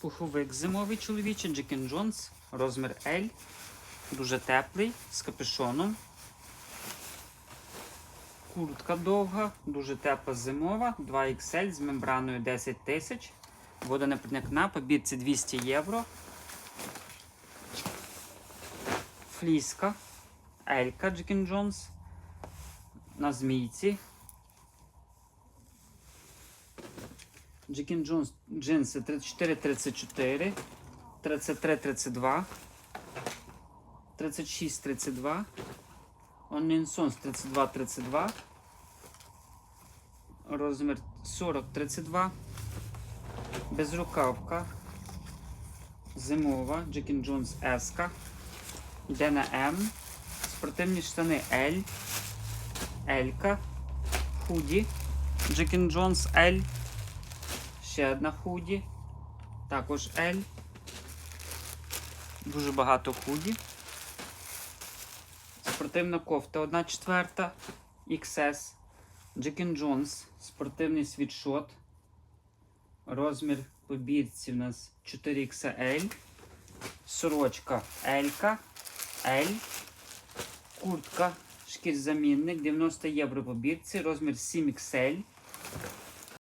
Пуховик зимовий чоловічий, Джекін Джонс, розмір L. Дуже теплий, з капюшоном. Куртка довга, дуже тепла зимова, 2XL з мембраною 10 тисяч. Водонепроникна, по бірці 200 євро. Фліска. Елька Джекін Джонс. На змійці. Джекін Джонс джинси 34-34, 33-32, 36-32, Онлінсонс 32-32, розмір 40-32, безрукавка, зимова, Джекін Джонс S, йде М, спортивні штани L, L, худі, Джекін Джонс L, ще одна худі, також L. Дуже багато худі. Спортивна кофта 1 четверта XS. Джекін Джонс. Спортивний світшот. Розмір по бірці у нас 4XL. Сорочка L. L. Куртка шкірзамінник 90 євро по бірці. Розмір 7XL.